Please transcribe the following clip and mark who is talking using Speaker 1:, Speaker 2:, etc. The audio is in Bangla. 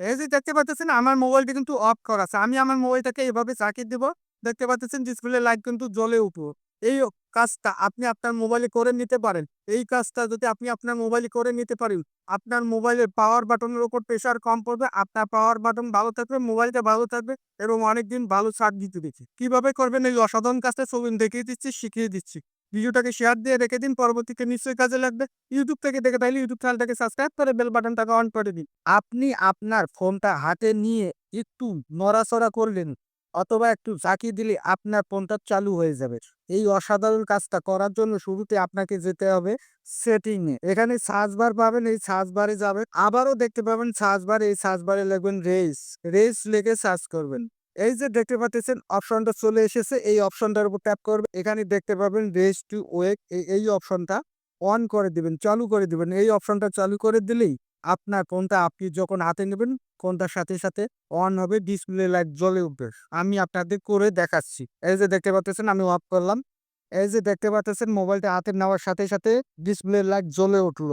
Speaker 1: এই যে দেখতে পাচ্ছেন আমার মোবাইলটা কিন্তু অফ করা আছে। আমি আমার মোবাইলটাকে এভাবে চাকিয়ে দিব। দেখতে পাচ্ছেন ডিসপ্লে লাইট কিন্তু জ্বলে উঠল। এই কাজটা আপনি আপনার মোবাইলে করে নিতে পারেন। এই কাজটা যদি আপনি আপনার মোবাইলে করে নিতে পারেন, আপনার মোবাইলের পাওয়ার বাটনের উপর প্রেশার কম পড়বে, আপনার পাওয়ার বাটন ভালো থাকবে, মোবাইলটা ভালো থাকবে এবং অনেকদিন ভালো চার্জ দিতে দিচ্ছে। কীভাবে করবেন এই অসাধারণ কাজটা চলুন দেখিয়ে দিচ্ছি, শিখিয়ে দিচ্ছি। ভিডিওটাকে শেয়ার দিয়ে রেখে দিন, পরবর্তীতে নিশ্চয়ই কাজে লাগবে। ইউটিউব থেকে দেখে থাকলে ইউটিউব চ্যানেলটাকে সাবস্ক্রাইব করে বেল বাটনটাকে অন করে দিন। আপনি আপনার ফোনটা হাতে নিয়ে একটু নড়াচড়া করলেন অথবা একটু ঝাঁকি দিলে আপনার ফোনটা চালু হয়ে যাবে। এই অসাধারণ কাজটা করার জন্য শুরুতে আপনাকে যেতে হবে সেটিং এ। এখানে সার্চ বার পাবেন, এই সার্চ বারে যাবেন। আবারও দেখতে পাবেন সার্চ বার, এই সার্চ বারে লিখবেন রেস। রেস লিখে সার্চ করবেন। এই যে দেখতে পাচ্ছেন অপশনটা চলে এসেছে, এই অপশনটার উপর ট্যাপ করবে এখানে দেখতে পাবেন রেস টু ওয়েক এই অপশনটা অন করে দিবেন, চালু করে দিবেন। এই অপশনটা চালু করে দিলেই আপনার ফোনটা আপনি যখন হাতে নেবেন, ফোনটার সাথে, সাথে অন হবে, ডিসপ্লে লাইট জ্বলে উঠবে। আমি আপনাদের করে দেখাচ্ছি। এই যে দেখতে পাচ্ছেন আমি অফ করলাম। এই যে দেখতে পাচ্ছেন মোবাইলটা হাতে নেওয়ার সাথে, সাথে ডিসপ্লে লাইট জ্বলে উঠল।